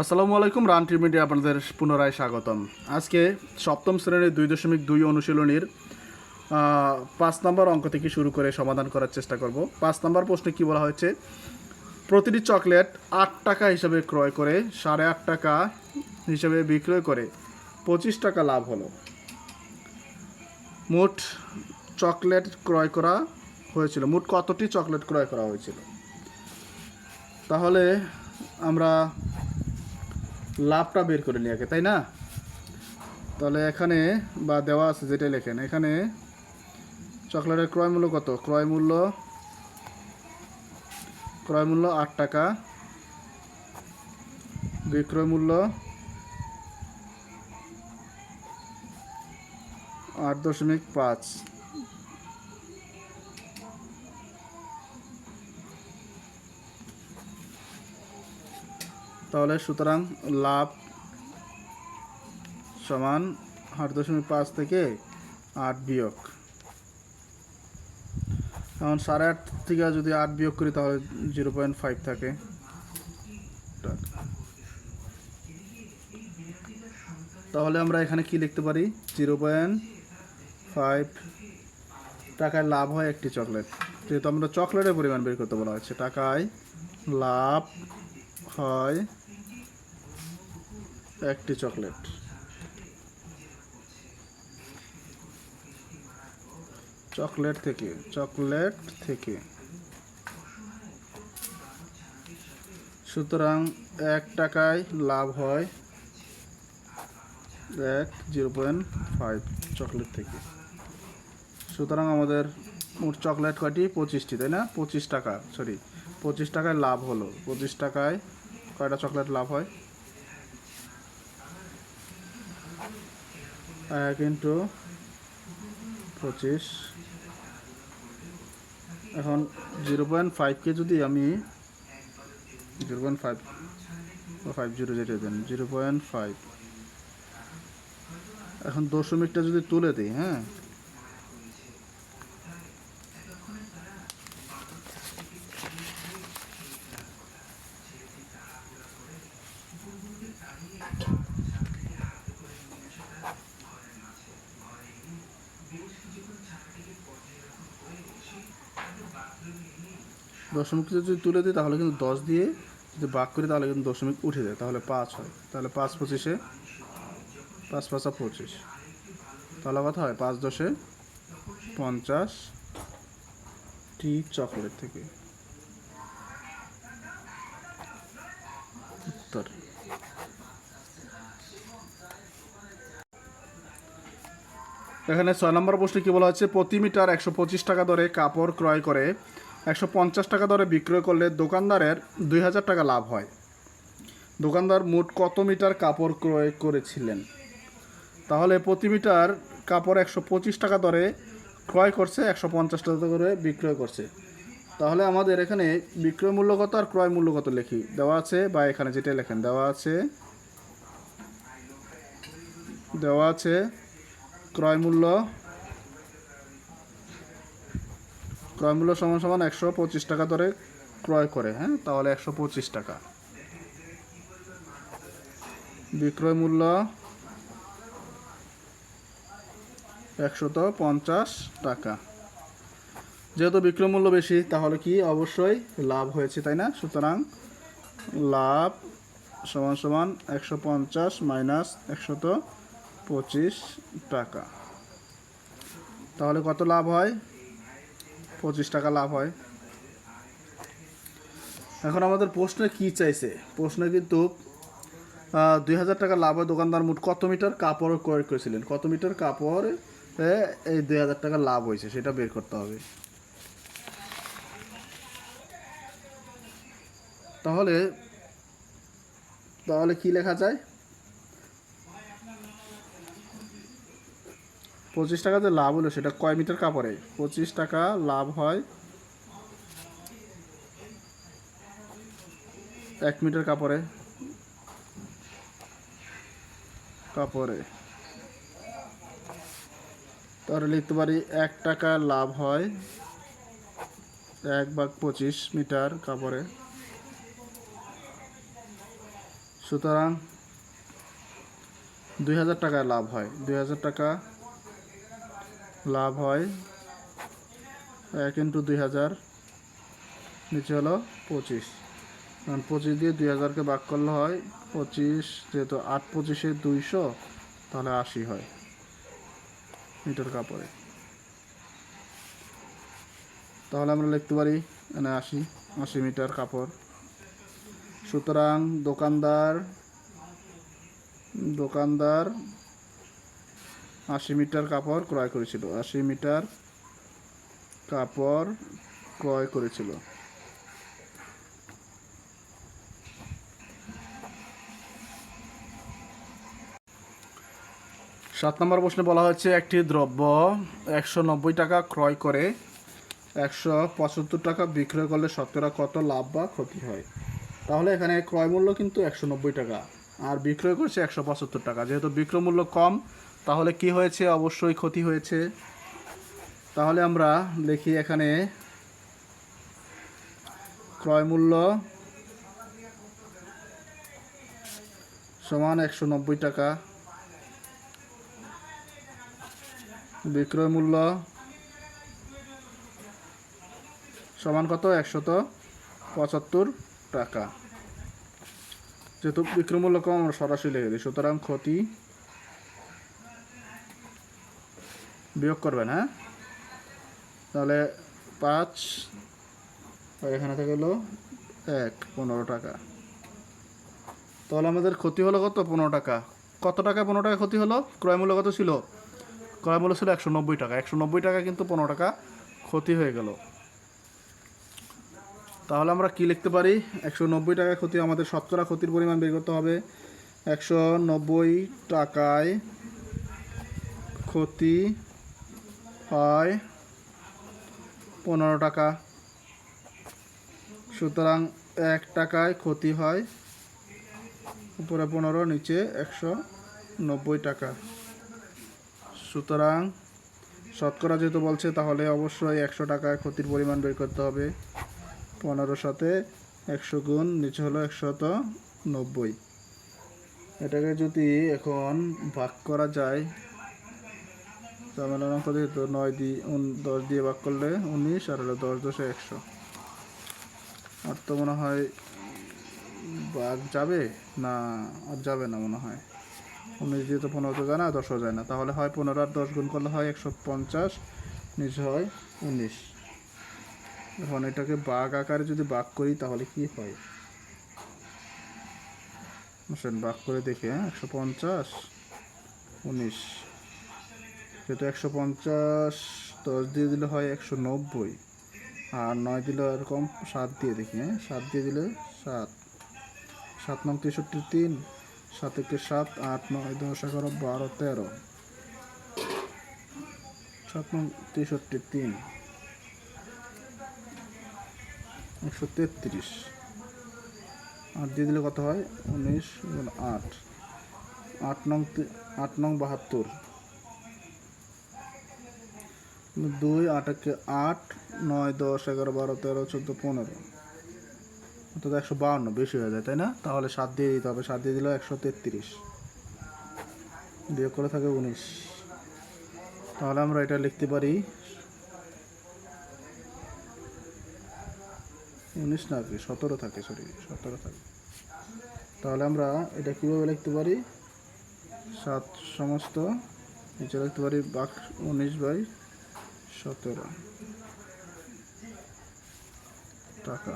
আসসালামু আলাইকুম, run media আপনাদের পুনরায় স্বাগতম। আজকে সপ্তম শ্রেণির দুই দশমিক দুই অনুশীলনীর পাঁচ নম্বর অঙ্ক থেকে শুরু করে সমাধান করার চেষ্টা করব। পাঁচ নম্বর প্রশ্নে কি বলা হয়েছে? প্রতিটি চকলেট আট টাকা হিসাবে ক্রয় করে, সাড়ে আট টাকা হিসাবে বিক্রয় করে, পঁচিশ টাকা লাভ হলো। মোট চকলেট ক্রয় করা হয়েছিল, মোট কতটি চকলেট ক্রয় করা হয়েছিল? তাহলে আমরা লাভটা বের করে নিই আগে, তাই না? তাহলে এখানে বা দেওয়া আছে যেটা লেখেন, এখানে চকলেটের ক্রয় মূল্য কত? ক্রয় মূল্য ক্রয় মূল্য আট টাকা, বিক্রয় মূল্য আট দশমিক পাঁচ। তাহলে সুতরাং লাভ সমান আট দশমিক পাঁচ থেকে আট বিয়োগ। এখন সাড়ে আট থেকে যদি আট বিয়োগ করি তাহলে জিরো পয়েন্ট ফাইভ থাকে। তাহলে আমরা এখানে কি লিখতে পারি? জিরো পয়েন্ট ফাইভ টাকায় লাভ হয় একটি চকলেট। যেহেতু আমরা চকলেটের পরিমাণ বের করতে বলা হচ্ছে টাকায় লাভ হয় একটি চকলেট। চকলেট থেকে চকলেট থেকে। সুতরাং এক টাকায় লাভ হয় এক জিরো পয়েন্ট ফাইভ চকলেট থেকে। সুতরাং আমাদের মোট চকলেট কয়টি? পঁচিশটি, তাই না? পঁচিশ টাকা সরি পঁচিশ টাকায় লাভ হলো। পঁচিশ টাকায় কয়টা চকলেট লাভ হয়? এক ইন্টু পঁচিশ। এখন জিরো পয়েন্ট ফাইভকে যদি আমি zero point five five zero যেটা দেন, জিরো পয়েন্ট ফাইভ। এখন দশমিকটা যদি তুলে দিই হ্যাঁ দশমিক যদি তুলে দিই, তাহলে কিন্তু দশ দিয়ে যদি বাক করি, তাহলে কিন্তু দশমিক উঠে যায়। তাহলে পাঁচ হয়। তাহলে পাঁচ পঁচিশে, পাঁচ পাঁচা পঁচিশ। তাহলে কথা হয় পাঁচ দশে পঞ্চাশ টি চকলেট থেকে। উত্তর। এখানে ছয় নম্বর প্রশ্নে কি বলা হচ্ছে প্রতি মিটার একশো পঁচিশ টাকা দরে কাপড় ক্রয় করে একশো পঞ্চাশ টাকা দরে বিক্রয় করলে দোকানদারের দুই হাজার টাকা লাভ হয়। দোকানদার মোট কত মিটার কাপড় ক্রয় করেছিলেন? তাহলে প্রতি মিটার কাপড় একশো পঁচিশ টাকা দরে ক্রয় করছে, একশো পঞ্চাশ টাকা করে বিক্রয় করছে। তাহলে আমাদের এখানে বিক্রয় মূল্য কত আর ক্রয় মূল্য কত লিখি? দেওয়া আছে বা এখানে যেটা লেখেন, দেওয়া আছে দেওয়া আছে ক্রয় মূল্য ক্রয় মূল্য সমান সমান একশো পঁচিশ টাকা দরে ক্রয় করে হ্যাঁ? তাহলে একশো পঁচিশ টাকা। বিক্রয় মূল্য একশত পঞ্চাশ টাকা। যেহেতু বিক্রয় মূল্য বেশি, তাহলে কি অবশ্যই লাভ হয়েছে, তাই না? সুতরাং লাভ সমান সমান একশো পঞ্চাশ মাইনাস একশত পঁচিশ টাকা। তাহলে কত লাভ হয়? পঁচিশ টাকা লাভ হয়। এখন আমাদের প্রশ্নে কি চাইছে? প্রশ্নে কিন্তু দুই হাজার টাকা লাভ হয় দোকানদার মোট কত মিটার কাপড় ক্রয় করেছিলেন? কত মিটার কাপড় এই দুই হাজার টাকা লাভ হয়েছে, সেটা বের করতে হবে। তাহলে তাহলে কি লেখা যায়? পঁচিশ টাকা যে লাভ হলো, সেটা কয় মিটার কাপড়ে? পঁচিশ টাকা লাভ হয় এক মিটার কাপড়ে। কাপড়ে। তাহলে লিখতে পারি এক টাকা লাভ হয় এক ভাগ পঁচিশ মিটার কাপড়ে। সুতরাং দুই হাজার টাকায় লাভ হয়। দুই হাজার টাকা লাভ হয় এক ইন্টু দুই হাজার, নিচে হলো পঁচিশ। কারণ পঁচিশ দিয়ে দুই হাজারকে ভাগ করলে হয় পঁচিশ, যেহেতু আট পঁচিশে দুইশো, তাহলে আশি হয় মিটার কাপড়ে। তাহলে আমরা লিখতে পারি মানে আশি আশি মিটার কাপড়। সুতরাং দোকানদার দোকানদার আশি মিটার কাপড় ক্রয় করেছিল। আশি মিটার কাপড় ক্রয় করেছিল। সাত নম্বর প্রশ্নে বলা হয়েছে, একটি দ্রব্য একশো নব্বই টাকা ক্রয় করে একশো পঁচাত্তর টাকা বিক্রয় করলে শতকরা কত লাভ বা ক্ষতি হয়? তাহলে এখানে ক্রয় মূল্য কিন্তু একশো নব্বই টাকা, আর বিক্রয় করছে একশো পঁচাত্তর টাকা। যেহেতু বিক্রয় মূল্য কম তাহলে কি হয়েছে? অবশ্যই ক্ষতি হয়েছে। তাহলে আমরা লিখি এখানে ক্রয় মূল্য সমান একশো নব্বই টাকা। বিক্রয় মূল্য সমান কত? একশত পঁচাত্তর টাকা। যেহেতু বিক্রয় মূল্য কম, আমরা সরাসরি লিখে দিই। সুতরাং ক্ষতি বিয়োগ করবেন হ্যাঁ? তাহলে পাঁচ এখানে থেকে হলো এক, পনেরো টাকা। তাহলে আমাদের ক্ষতি হলো কত? পনেরো টাকা। কত টাকা পনেরো টাকা ক্ষতি হলো? ক্রয়মূল্য কত ছিল? ক্রয়মূল্য ছিল একশো নব্বই টাকা। একশো নব্বই টাকা কিন্তু পনেরো টাকা ক্ষতি হয়ে গেল। তাহলে আমরা কি লিখতে পারি? একশো নব্বই টাকা ক্ষতি, আমাদের শতকরা ক্ষতির পরিমাণ বের করতে হবে। একশো নব্বই টাকায় ক্ষতি হয় পনেরো টাকা। সুতরাং এক টাকায় ক্ষতি হয়। উপরে পনেরো, নিচে একশো নব্বই টাকা। সুতরাং শতকরা যেহেতু বলছে, তাহলে অবশ্যই একশো টাকায় ক্ষতির পরিমাণ বের করতে হবে। পনেরো সাথে একশো গুণ, নিচে হলো একশত নব্বই। এটাকে যদি এখন ভাগ করা যায় ঝামেলার অঙ্ক যেহেতু নয় দিয়ে দশ দিয়ে ভাগ করলে উনিশ, আর হলো দশ দশে একশো। আর তো মনে হয় ভাগ যাবে না, আর যাবে না মনে হয়। উনিশ দিয়ে তো পনেরো তো যায় না, দশও যায় না। তাহলে হয় পনেরো আর দশ গুণ করলে হয় একশো পঞ্চাশ, নিচে হয় উনিশ। এখন এটাকে বাঘ আকারে যদি বাঘ করি, তাহলে কি হয়? বাঘ করে দেখে হ্যাঁ একশো পঞ্চাশ, উনিশ। যেহেতু একশো পঞ্চাশ, দশ দিয়ে দিলে হয় একশো নব্বই। আর নয় দিলে এরকম সাত দিয়ে দেখি হ্যাঁ? সাত দিয়ে দিলে সাত। সাত নং তেষট্টি তিন, সাত একে সাত, আট নয়, দশ, এগারো, বারো, তেরো। সাত নং তেষট্টি তিন। একশো তেত্রিশ। আট দিয়ে দিলে কত হয়? উনিশ আট। আট নং আট নং বাহাত্তর। দুই আট একে আট, নয়, দশ, এগারো, বারো, তেরো, চোদ্দ, পনেরো। অর্থাৎ একশো বাউন্ন বেশি হয়ে যায়, তাই না? তাহলে সাত দিয়ে দিতে হবে। সাত দিয়ে দিলে একশো তেত্রিশ। বিয়োগ করে থাকে উনিশ। তাহলে আমরা এটা লিখতে পারি উনিশ না, কি? সতেরো থাকে সরি সতেরো থাকে। তাহলে আমরা এটা কীভাবে লিখতে পারি? সাত সমস্ত, নিচে লিখতে পারি বাক উনিশ বাই সতেরো টাকা